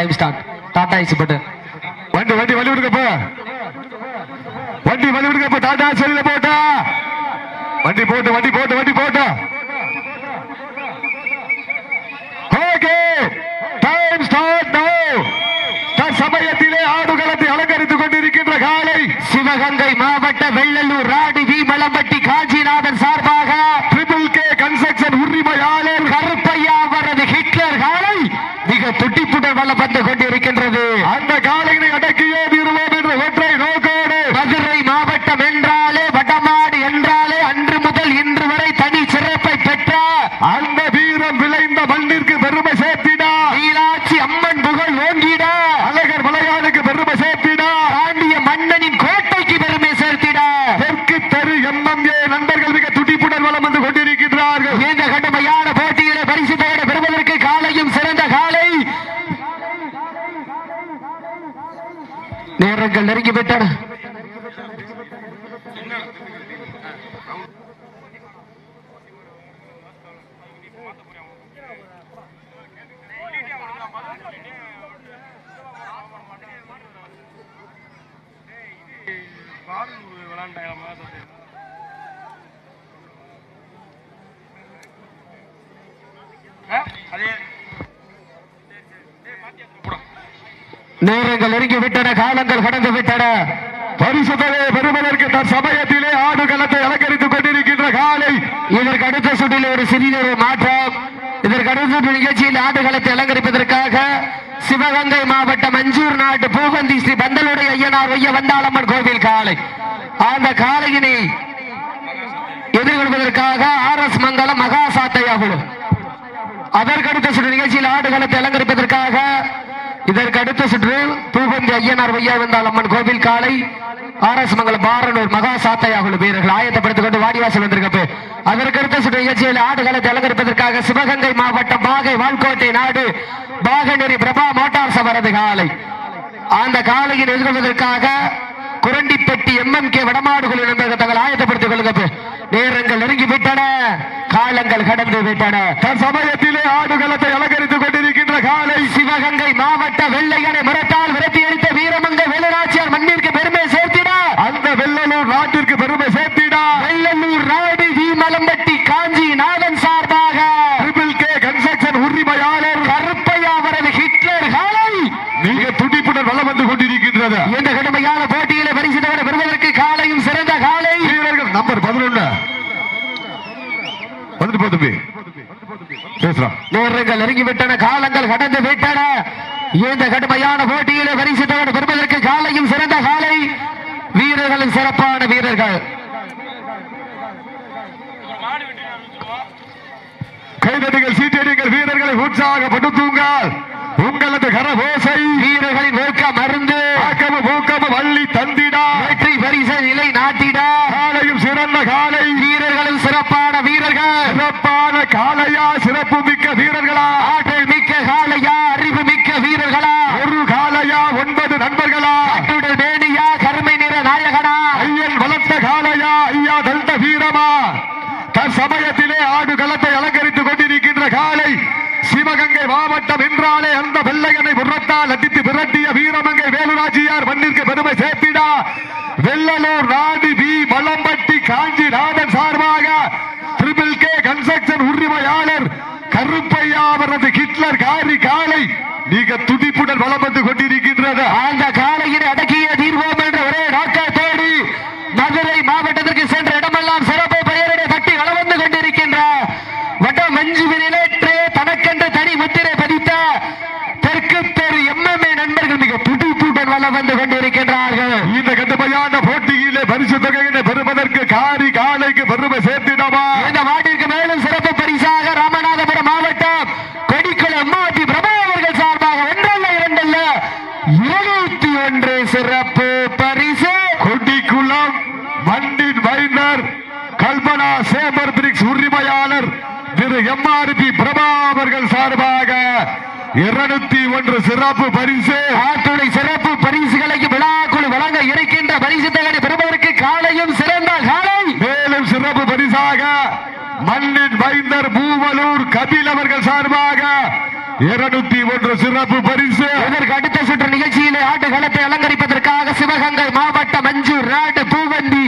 Time start Tata ice button வண்டி வண்டி வழி விடுங்க போ. வண்டி வழி விடுங்க போ டாடா செல்ல போட்டா வண்டி போட்டு வண்டி போட்டு வண்டி போட்டு. ஓகே. டைம் ஸ்டார்ட் நவ சமயத்திலே ஆடுகளத்தை அலங்கரித்துக் கொண்டிருக்கின்ற காலை சிவகங்கை மாவட்ட வெள்ளலூர் ராடி வி மலம்பட்டி காஞ்சிநாதன் சார்பாக ட்ரிபிள் கே கன்ஸ்ட்ரக்ஷன் உரிமையாளர் கருப்பையா அவரது ஹிட்லர் காலை மிக துடிப்புடன் வளம் வந்து கொண்டிருக்கின்றது அந்த காலையினை அடக்கியே தீருவோம் என்ற ஒற்றை நோக்கோடு மதுரை மாவட்டம் என்றாலே வடமாடு என்றாலே அன்று முதல் இன்று வரை தனி சிறப்பை பெற்ற அந்த வீரம் விளைந்த மண்ணிற்கு பெருமை சேர்த்தினா மீனாட்சி அம்மன் புகழ் ஓங்கிட அழகர் மலையானுக்கு பெருமை சேர்த்தினா மன்னனின் கோட்டைக்கு பெருமை சேர்த்திட. தெற்கு தெரு எம்எம்ஏ நண்பர்கள் மிக துடிப்புடன் வளம் வந்து கொண்டிருக்கின்றார்கள் இந்த கடுமையான போட்டியிலே பரிசு தொகை பெறுவதற்கு காலையும் சிறந்த காலை. நேரங்கள் நெருங்கிவிட்டன. நேரங்கள் நெருங்கி விட்டன காலங்கள் கடந்து விட்டன. பரிசு தொகையை பெறுவதற்கு ஆடு ஆடுகளத்தை அலங்கரித்துக் கொண்டிருக்கின்ற காலை. இதற்கு அடுத்த சுற்றில் ஒரு சிறிய ஒரு மாற்றம். இதற்கு அடுத்த சுற்று நிகழ்ச்சியில் ஆடுகளத்தை அலங்கரிப்பதற்காக சிவகங்கை மாவட்டம் மஞ்சூர் நாட்டு பூவந்தி ஸ்ரீ பந்தலுடைய ஐயனார் ஒய்ய வந்தாளம்மன் கோவில் காலை. அந்த காலையினை எதிர்கொள்வதற்காக ஆர் எஸ் மங்கலம் மகா சாத்தையா குழு அதற்கடுத்த சுற்று நிகழ்ச்சியில் ஆடுகளத்தை அலங்கரிப்பதற்காக இதற்கடுத்த சுற்று பூபந்தி ஐயனார் வையாவிந்தால் அம்மன் கோவில் காலை ஆர் எஸ் மங்கலம் பாரனூர் மகா சாத்தையா குழு வீரர்கள். ஆயத்தப்படுத்திக் கொண்டு வாடிவாசல் வந்திருக்கப்ப. அதற்கடுத்த சுற்று நிகழ்ச்சியில் ஆடுகளத்தை அலங்கரிப்பதற்காக சிவகங்கை மாவட்டம் பாகை வால்கோட்டை நாடு பாகநெறி பிரபா மோட்டார் சவரது காலை. அந்த காலையில் எதிர்கொள்வதற்காக குரண்டிப்பட்டி எம்எம் கே வடமாடுகள் என்பதை தங்கள் ஆயத்தப்படுத்திக் கொள்ளுங்க நேரங்கள் நெருங்கி விட்டன காலங்கள் கடந்து விட்டன. தற்சமயத்திலே ஆடுகளத்தை அலங்கரித்துக் கொண்டிருக்கின்ற காலை சிவகங்கை மாவட்ட வெள்ளையனை மரத்தால் விரட்டி அடித்த வீரமங்க வேலுநாச்சியார் மண்ணிற்கு பெருமை சேர்த்திட அந்த வெள்ளலூர் நாட்டிற்கு பெருமை சேர்த்திடா வெள்ளலூர் நாடு வி மலம்பட்டி காஞ்சி நாதன் சார்பாக ட்ரிபிள் கே கன்ஸ்ட்ரக்ஷன் உரிமையாளர் கருப்பையா அவரது ஹிட்லர் காலை மிக துடிப்புடன் வளம் வந்து கொண்டிருக்கின்றது இந்த கடுமையான போட்டியில பரிசு தவிர பெறுவதற்கு காலையும் சிறந்த காலை வீரர்கள் நம்பர் பதினொன்னு. வந்துட்டு போ தம்பி. பேசுறான் நேரங்கள் நெருங்கி விட்டன காலங்கள் கடந்து விட்டன. இந்த கடுமையான போட்டியிலே பரிசு பெறுவதற்கு காலையும் சிறந்த காலை. வீரர்களும் சிறப்பான வீரர்கள். கைதடிகள் சீட்டடிகள் வீரர்களை உற்சாகப்படுத்துங்கள். உங்களது கரகோசை வீரர்களின் நோக்க மருந்து ஆக்கமும் ஊக்கமும் வள்ளி தந்திடா வெற்றி பரிசு நிலை நாட்டிட காலையும் சிறந்த காலை வீரர்களும் சிறப்பான வீரர்கள் சிறப்பான காலையா சிறப்பு மிக்க வீரர்களா ஆற்றல் மிக்க காளையா அறிவு மிக்க வீரர்களா? ஒரு காலையா ஒன்பது நண்பர்களா? அட்டுடல் மேனியா கருமை நிற நாயகனா? ஐயன் வளர்த்த காலையா ஐயா தந்த வீரமா? தற்சமயத்திலே ஆடு களத்தை அலங்கரித்துக் கொண்டிருக்கின்ற காலை சிவகங்கை மாவட்டம் என்றாலே அந்த வெள்ளையனை புறத்தால் அடித்து விரட்டிய வீரமங்கை வேலுராஜியார் மண்ணிற்கு பெருமை சேர்த்திடா. வெள்ளலூர் நாடு வி மலம்பட்டி காஞ்சி நாதன் சார்பாக ட்ரிபிள் கே கன்ஸ்ட்ரக்ஷன் உரிமையாளர் கருப்பையா அவரது ஹிட்லர் காரி காலை மிக துடிப்புடன் வளம் வந்து கொண்டிருக்கின்றது அந்த காலையில் அடக்கிய தீர்வோம் என்ற ஒரே நோக்கத்தோடு மதுரை மாவட்டத்திற்கு சென்ற இடமெல்லாம் சிறப்பு பெயரிட தட்டி வளர்ந்து கொண்டிருக்கின்ற வட்டம் மஞ்சுவினிலேற்றே தனக்கென்று தனி முத்திரை பதித்த தெற்கு தெரு எம்எம்ஏ நண்பர்கள் மிக துடிப்புடன் வளம் வந்து கொண்டிருக்கின்றார்கள். இந்த கடுமையான போட்டியிலே பரிசு தொகையினை பெறுவதற்கு காரி காலைக்கு பெருமை சேர்த்திடவா? இந்த மாட்டிற்கு மேலும் சிறப்பு பரிசாக ராமநாதபுரம் மாவட்டம் கொடிக்குளம் பிரபா அவர்கள் சார்பாக ஒன்றல்ல இரண்டல்ல இருநூத்தி ஒன்று சிறப்பு பரிசு. கொடிக்குளம் மண்டின் வைனர் கல்பனா சேபர் பிரிக்ஸ் உரிமையாளர் திரு எம்ஆர்பி பிரபா அவர்கள் சார்பாக இருநூத்தி ஒன்று சிறப்பு பரிசு ஆற்றுடை சிறப்பு பரிசுகளை விழாக்குழு வழங்க இருக்கின்ற பரிசு தகவலை பெறுவதற்கு காலையும் சிறந்த காலை. மேலும் சிறப்பு பரிசாக மண்ணின் வைந்தர் பூவலூர் கபில் அவர்கள் சார்பாக இருநூத்தி ஒன்று சிறப்பு பரிசு. இதற்கு அடுத்த சுற்று நிகழ்ச்சியிலே ஆட்டுகளத்தை அலங்கரிப்பதற்காக சிவகங்கை மாவட்ட மஞ்சு ராடு பூவந்தி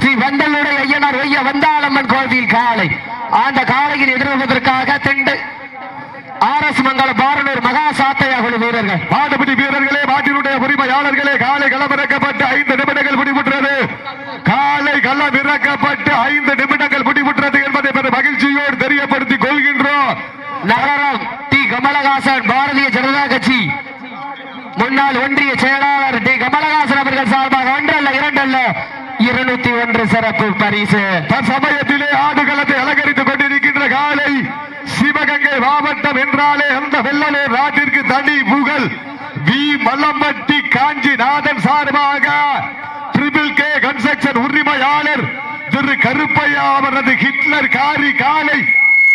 ஸ்ரீ வந்தலுடைய ஐயனார் ஒய்ய வந்தாளம்மன் கோவில் காலை. அந்த காலையில் எதிர்வதற்காக திண்டு ஆர் எஸ் மங்கல பாரனூர் மகா சாத்தையா குழு வீரர்கள். மாடுபிடி வீரர்களே மாட்டினுடைய உரிமையாளர்களே காலை களமிறக்கப்பட்டு ஐந்து நிமிடங்கள் முடிவுற்றது. காலை களம் இறக்கப்பட்டு ஐந்து நிமிடங்கள் முடிவுற்றது என்பதை பெரும் மகிழ்ச்சியோடு தெரியப்படுத்திக் கொள்கின்றோம். நகரம் டி. கமலஹாசன் பாரதிய ஜனதா கட்சி. முன்னாள் ஒன்றிய செயலாளர் டி. கமலஹாசன் அவர்கள் சார்பாக ஒன்றல்ல இரண்டல்ல இருநூத்தி ஒன்று சிறப்பு பரிசு. தற்சமயத்திலே ஆடுகளத்தை அலங்கரித்துக் கொண்டிருக்கின்ற காலை சிவகங்கை மாவட்டம் என்றாலே அந்த வெள்ளலே நாட்டிற்கு தனி புகழ். வி. மல்லம்பட்டி காஞ்சிநாதன் சார்பாக ட்ரிபிள் கே கன்ஸ்ட்ரக்ஷன் உரிமையாளர் திரு கருப்பையா அவரது ஹிட்லர் காரி காலை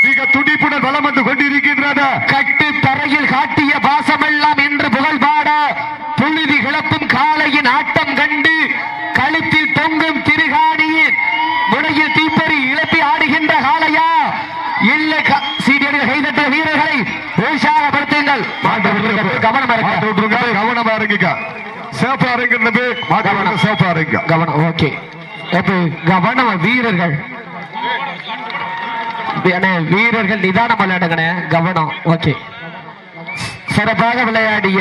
மிக துடிப்புடன் வளம் வந்து கொண்டிருக்கின்றது. கட்டி தரையில் காட்டிய பாசமெல்லாம் என்று புகழ் பாட புழுதி கிளப்பும் காலையின் ஆட்டம் கண்டு இருங்க சேஃபா இருங்கின்றது மாட்டு சேஃபா இருங்க கவனம் ஓகே இப்போ கவனம் வீரர்கள் வீரர்கள் நிதானம் விளையாடுங்கண்ணே. கவனம் ஓகே சிறப்பாக விளையாடிய